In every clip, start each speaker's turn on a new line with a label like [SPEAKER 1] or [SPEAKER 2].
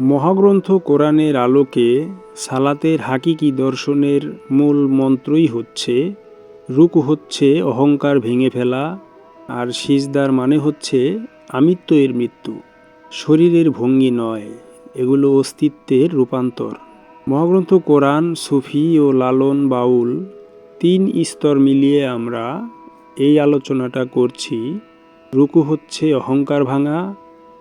[SPEAKER 1] মহাগ্রন্থ কোরআনের আলোকে সালাতের হাকিকি দর্শনের মূল মন্ত্রই হচ্ছে, রুকু হচ্ছে অহংকার ভেঙে ফেলা, আর সিজদার মানে হচ্ছে আমিত্ব এর মৃত্যু। শরীরের ভঙ্গি নয়, এগুলো অস্তিত্বের রূপান্তর। মহাগ্রন্থ কোরআন, সুফি ও লালন বাউল তিন স্তর মিলিয়ে আমরা এই আলোচনাটা করছি, রুকু হচ্ছে অহংকার ভাঙা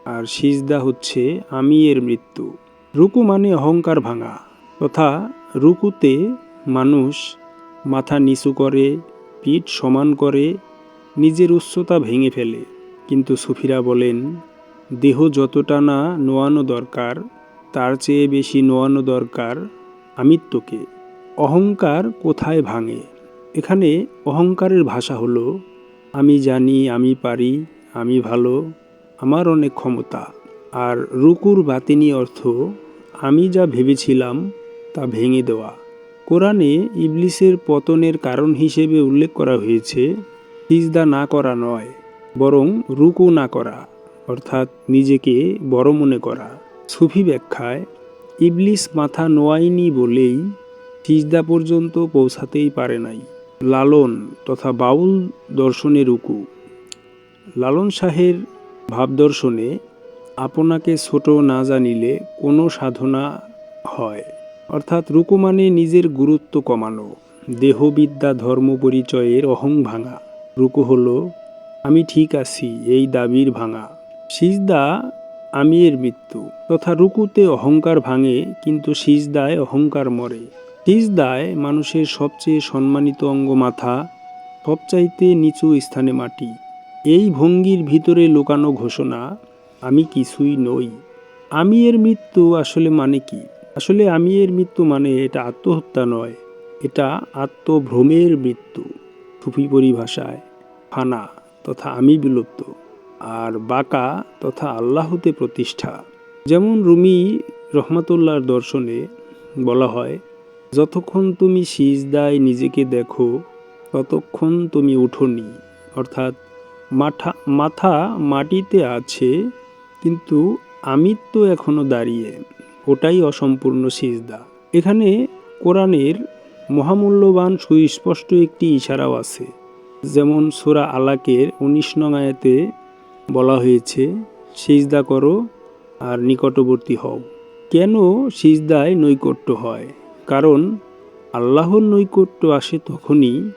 [SPEAKER 1] আর সিজদা হচ্ছে আমি এর মৃত্যু। রুকু মানে অহংকার ভাঙা, তথা রুকুতে মানুষ মাথা নিচু করে, পিঠ সমান করে, নিজের উচ্চতা ভেঙে ফেলে। কিন্তু সুফিরা বলেন, দেহ যতটা না নোয়ানো দরকার, তার চেয়ে বেশি নোয়ানো দরকার আমিত্বকে। অহংকার কোথায় ভাঙে? এখানে অহংকারের ভাষা হলো, আমি জানি, আমি পারি, আমি ভালো আমার অনেক ক্ষমতা, আর রুকুর বাতিনি অর্থ আমি যা ভেবেছিলাম তা ভেঙে দেওয়া। কোরআনে ইবলিসের পতনের কারণ হিসেবে উল্লেখ করা হয়েছে, সিজদা না করা নয়, বরং রুকু না করা, অর্থাৎ নিজেকে বড় মনে করা। সুফি ব্যাখ্যায়, ইবলিস মাথা নোয়াইনি বলেই সিজদা পর্যন্ত পৌঁছাতেই পারে নাই। লালন তথা বাউল দর্শনে রুকু। লালন শাহের ভাবদর্শনে আপনাকে ছোট না জানিলে কোনো সাধনা হয়। অর্থাৎ রুকু মানে নিজের গুরুত্ব কমানো, দেহবিদ্যা ধর্ম পরিচয়ের অহং ভাঙা। রুকু হলো, আমি ঠিক আছি, এই দাবির ভাঙা। সিজদা, আমি এর মৃত্যু। তথা রুকুতে অহংকার ভাঙে, কিন্তু সিজদায় অহংকার মরে। সিজদায় মানুষের সবচেয়ে সম্মানিত অঙ্গ মাথা, সবচাইতে নিচু স্থানে মাটি। এই ভঙ্গির ভিতরে লুকানো ঘোষণা, আমি কিছুই নই। আমি এর মৃত্যু আসলে মানে কি? আসলে আমি এর মৃত্যু মানে এটা আত্মহত্যা নয়, এটা আত্মভ্রমের মৃত্যু। সুফি পরিভাষায়, ফানা তথা আমি বিলুপ্ত, আর বাঁকা তথা আল্লাহতে প্রতিষ্ঠা। যেমন রুমি রহমাতুল্লাহর দর্শনে বলা হয়, যতক্ষণ তুমি সিজদায় নিজেকে দেখো, ততক্ষণ তুমি উঠোনি। অর্থাৎ মাথা মাথা মাটিতে আছে, কিন্তু আমি তো এখনও দাঁড়িয়ে। ওটাই অসম্পূর্ণ সিজদা। এখানে কোরআনের মহামূল্যবান সুস্পষ্ট একটি ইশারাও আছে। যেমন সুরা আলাকের উনিশ নং আয়াতে বলা হয়েছে, সিজদা করো আর নিকটবর্তী হও। কেন সিজদায় নৈকট্য হয়? কারণ আল্লাহর নৈকট্য আসে তখনই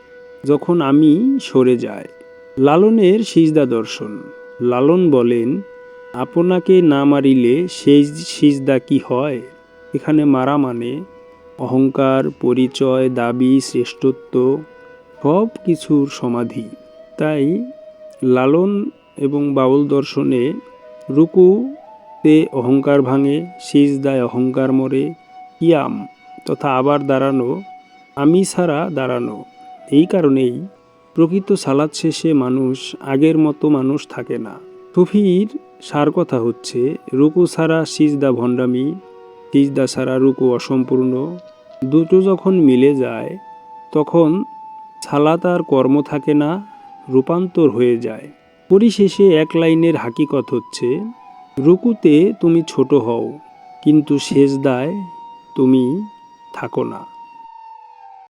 [SPEAKER 1] যখন আমি সরে যাই। লালনের সিজদা দর্শন। লালন বলেন, আপনাকে না মারিলে সেই সিজদা কি হয়? এখানে মারা মানে অহংকার, পরিচয়, দাবি, শ্রেষ্ঠত্ব সব কিছুর সমাধি। তাই লালন এবং বাউল দর্শনে রুকুতে অহংকার ভাঙে, সিজদায় অহংকার মরে ইয়াম তথা আবার দাঁড়ানো, আমি ছাড়া দাঁড়ানো। এই কারণেই প্রকৃত সালাদ শেষে মানুষ, আগের মতো মানুষ থাকে না। সুফির সার কথা হচ্ছে, রুকু ছাড়া সিজদা ভণ্ডামি, সিজদা সারা রুকু অসম্পূর্ণ। দুটো যখন মিলে যায়, তখন সালাত আর কর্ম থাকে না, রূপান্তর হয়ে যায়। পরিশেষে এক লাইনের হাকিকত হচ্ছে, রুকুতে তুমি ছোট হও, কিন্তু শেষদায় তুমি থাকো না।